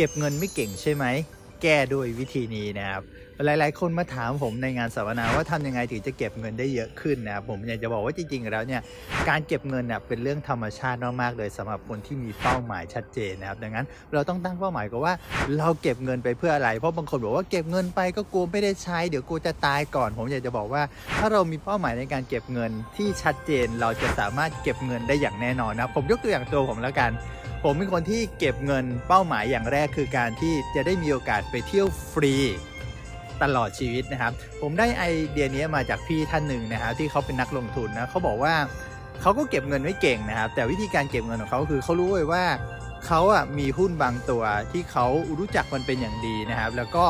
เก็บเงินไม่เก่งใช่ไหม แก้ด้วยวิธีนี้นะครับ หลาย ๆ คนมาถามผมในงานสัมมนาว่าทำยังไงถึงจะเก็บเงินได้เยอะขึ้นนะครับผมอยากจะบอกว่าจริง ๆ แล้วเนี่ยการเก็บเงินเน่ยเป็นเรื่องธรรมชาติมากๆเลยสำหรับคนที่มีเป้าหมายชัดเจนนะครับดังนั้นเราต้องตั้งเป้าหมายก่อนว่าเราเก็บเงินไปเพื่ออะไร เพราะบางคนบอกว่าเก็บเงินไปก็กลัวไม่ได้ใช้เดี๋ยวกลัวจะตายก่อน ผมอยากจะบอกว่า ถ้าเรามีเป้าหมายในการเก็บเงินที่ชัดเจนเราจะสามารถเก็บเงินได้อย่างแน่นอนนะผมยกตัวอย่างตัวผมแล้วกันผมเป็นคนที่เก็บเงินเป้าหมายอย่างแรกคือการที่จะได้มีโอกาสไปเที่ยวฟรี ตลอดชีวิตนะครับ ผมได้ไอเดียนี้มาจากพี่ท่านหนึ่งนะครับที่เขาเป็นนักลงทุนนะเขาบอกว่าเขาก็เก็บเงินไม่เก่งนะครับ แต่วิธีการเก็บเงินของเขาคือเขารู้เลยว่าเขาอะมีหุ้นบางตัวที่เขารู้จักมันเป็นอย่างดีนะครับ แล้วก็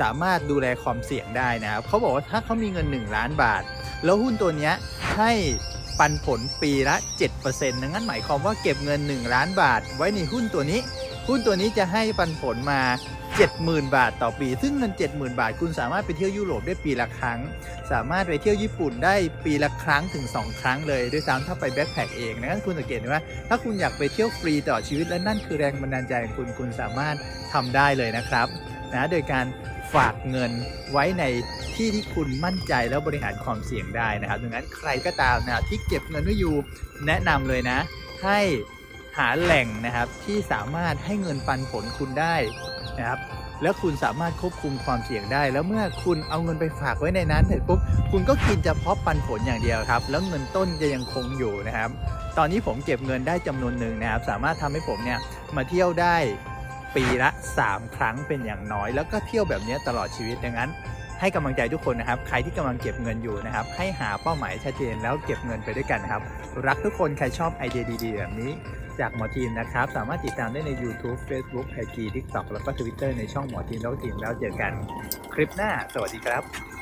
สามารถดูแลความเสี่ยงได้นะครับเขาบอกว่าถ้าเขามีเงิน 1 ล้านบาท แล้วหุ้นตัวนี้ให้ปันผลปีละ 7%ดังนั้นหมายความว่าเก็บเงิน 1 ล้านบาท ไว้ในหุ้นตัวนี้ หุ้นตัวนี้จะให้ปันผลมา 70,000 บาทต่อปี ซึ่งเงิน 70,000 บาท คุณสามารถไปเที่ยวยุโรปได้ปีละครั้ง สามารถไปเที่ยวญี่ปุ่นได้ปีละครั้งถึง 2 ครั้งเลยด้วยซ้ำถ้าไปแบ็คแพคเองนะคุณสังเกตไหมว่าถ้าคุณอยากไปเที่ยวฟรีตลอดชีวิตและนั่นคือแรงบันดาลใจของคุณคุณสามารถทำได้เลยนะครับนะโดยการฝากเงินไว้ในที่ที่คุณมั่นใจแล้วบริหารความเสี่ยงได้นะครับดังนั้นใครก็ตามนะที่เก็บเงินไว้อยู่แนะนำเลยนะ ให้หาแหล่งนะครับที่สามารถให้เงินปันผลคุณได้ นะครับแล้วคุณสามารถควบคุมความเสี่ยงได้ แล้วเมื่อคุณเอาเงินไปฝากไว้ในนั้นเสร็จปุ๊บคุณก็กินเฉพาะปันผลอย่างเดียวครับ แล้วเงินต้นจะยังคงอยู่นะครับ ตอนนี้ผมเก็บเงินได้จำนวนหนึ่งนะครับ สามารถทำให้ผมเนี่ยมาเที่ยวได้ปีละ 3 ครั้งเป็นอย่างน้อย แล้วก็เที่ยวแบบนี้ตลอดชีวิตดังนั้น ให้กำลังใจทุกคนนะครับ ใครที่กำลังเก็บเงินอยู่นะครับ ให้หาเป้าหมายชัดเจนแล้วเก็บเงินไปด้วยกันนะครับ รักทุกคนใครชอบไอเดียดีๆแบบนี้ จากหมอทีมนะครับ สามารถติดตามได้ใน YouTube Facebook IG TikTok แล้วก็ Twitter ในช่องหมอทีมแล้วทีมแล้วเจอกัน คลิปหน้า สวัสดีครับ